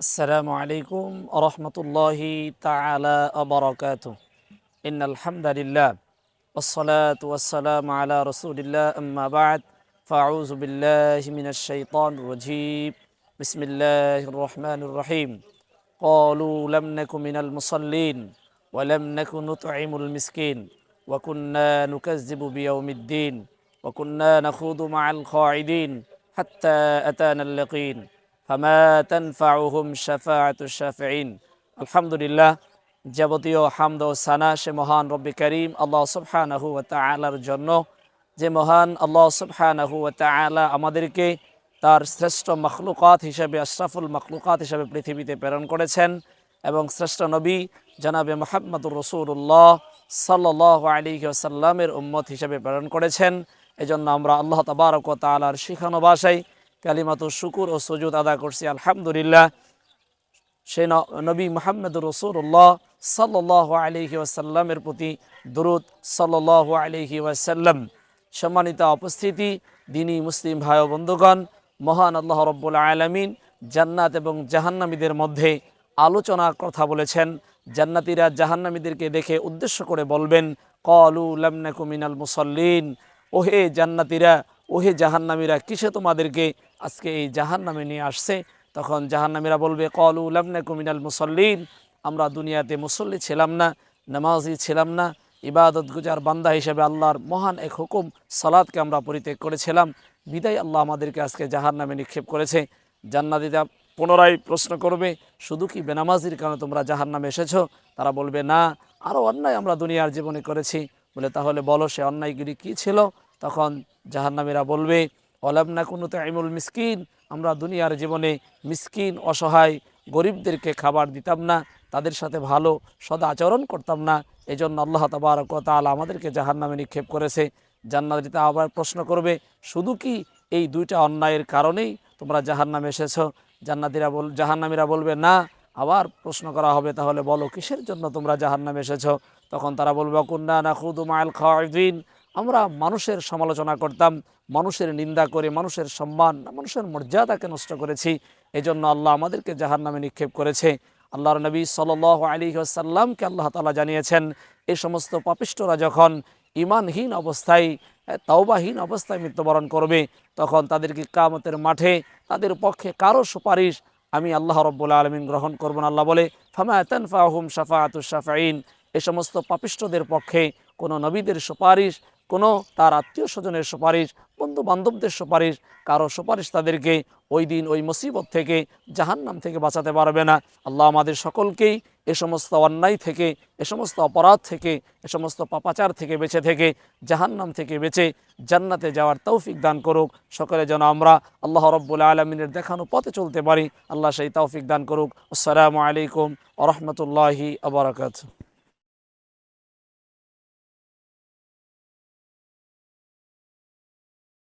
السلام عليكم ورحمة الله تعالى وبركاته. إن الحمد لله والصلاة والسلام على رسول الله. أما بعد فأعوذ بالله من الشيطان الرجيم. بسم الله الرحمن الرحيم. قالوا لم نك من المصلين ولم نك نطعم المسكين وكنا نكذب بيوم الدين وكنا نخوض مع القاعدين حتى أتانا اليقين. আলহামদুলিল্লাহ, যাবতীয় হামদ ও সানা সে মহান রব্বি করিম আল্লাহ সুবহানাহু ওয়া তাআলার জন্য, যে মহান আল্লাহ সুবহানাহু তাআলা আমাদেরকে তার শ্রেষ্ঠ মখলুকাত হিসেবে, আশরাফুল মখলুকাত হিসেবে পৃথিবীতে প্রেরণ করেছেন এবং শ্রেষ্ঠ নবী জনাবে মোহাম্মদুর রসুল্লাহ সাল্লাহ আলী সাল্লামের উম্মত হিসেবে প্রেরণ করেছেন। এজন্য আমরা আল্লাহ তাবারক ও তাআলার শিখানো ভাষায় কালিমাত শুকুর ও সুজুদ আদা করছি, আলহামদুলিল্লাহ। সে নবী মোহাম্মদ রসুল্লাহ সাল্লাহ আলহি ওয়াসাল্লামের প্রতি দুরুদ সাল্লাহ আলহি ওয়াসাল্লাম। সম্মানিত উপস্থিতি, দিনী মুসলিম ভাই বন্ধুগণ, মহান আল্লাহ রব্বুল আলমিন জান্নাত এবং জাহান্নামীদের মধ্যে আলোচনার কথা বলেছেন। জান্নাতীরা জাহান্নামীদেরকে দেখে উদ্দেশ্য করে বলবেন, কলু লামনাকু মিনাল মুসল্লিন। ওহে জান্নাতীরা ওহে জাহান্নামীরা, কিসে তোমাদেরকে আজকে এই জাহান্নামে নিয়ে আসছে? তখন জাহান্নামীরা বলবে, কলু লামনাকু মিনাল মুসল্লিন। আমরা দুনিয়াতে মুসল্লি ছিলাম না, নামাজি ছিলাম না। ইবাদত গুজার বান্দা হিসেবে আল্লাহর মহান এক হুকুম সালাদকে আমরা পরিত্যাগ করেছিলাম। বিদায় আল্লাহ আমাদেরকে আজকে জাহান্নামে নিক্ষেপ করেছে। জান্নাতিরা পুনরায় প্রশ্ন করবে, শুধু কি বেনামাজির কারণে তোমরা জাহান্নামে এসেছ? তারা বলবে, না, আরও অন্যায় আমরা দুনিয়ার জীবনে করেছি। বলে, তাহলে বলো সে অন্যায়গুলি কী ছিল? তখন জাহান্নামীরা বলবে, অলামনা কোনো তাইমুল মিসকিন। আমরা দুনিয়ার জীবনে মিসকিন, অসহায় গরিবদেরকে খাবার দিতাম না, তাদের সাথে ভালো সদা আচরণ করতাম না। এই জন্য আল্লাহ তাবারক তাআলা আমাদেরকে জাহান্নামে নিক্ষেপ করেছে। জান্নাতিতে আবার প্রশ্ন করবে, শুধু কি এই দুইটা অন্যায়ের কারণেই তোমরা জাহান্নামে এসেছ? জান্নাতিরা বল, জাহান্নামীরা বলবে, না। আবার প্রশ্ন করা হবে, তাহলে বলো, কিসের জন্য তোমরা জাহান্নামে এসেছ? তখন তারা বলবে কুন্না না খুদু মায়াল খাওয়াইদিন আমরা মানুষের সমালোচনা করতাম, মানুষের নিন্দা করে, মানুষের সম্মান, মানুষের মর্যাদাকে নষ্ট করেছি। এই জন্য আল্লাহ আমাদেরকে জাহার নামে নিক্ষেপ করেছে। আল্লাহর নবী সাল আলী আসাল্লামকে আল্লাহ তালা জানিয়েছেন এই সমস্ত পাপিষ্টরা যখন ইমানহীন অবস্থায় তাওবাহীন অবস্থায় মৃত্যুবরণ করবে, তখন তাদেরকে কামতের মাঠে তাদের পক্ষে কারও সুপারিশ আমি আল্লাহ রব্বুল আলমিন গ্রহণ করব না? আল্লাহ বলে ফামায়াতান ফাহুম শাফাআতুশ শাফাইন এ সমস্ত পাপিষ্টদের পক্ষে কোনো নবীদের সুপারিশ কোনো তার আত্মীয় স্বজনের সুপারিশ বন্ধু বান্ধবদের সুপারিশ, কারও সুপারিশ তাদেরকে ওই দিন ওই মুসিবত থেকে, জাহান্নাম থেকে বাঁচাতে পারবে না। আল্লাহ আমাদের সকলকেই এ সমস্ত অন্যায় থেকে, এ সমস্ত অপরাধ থেকে, এ সমস্ত পাপাচার থেকে বেঁচে থেকে, জাহান্নাম থেকে বেঁচে জান্নাতে যাওয়ার তৌফিক দান করুক। সকলে যেন আমরা আল্লাহ রব্বুল আলমিনের দেখানো পথে চলতে পারি, আল্লাহ সেই তৌফিক দান করুক। আসসালামু আলাইকুম আ রহমতুল্লাহি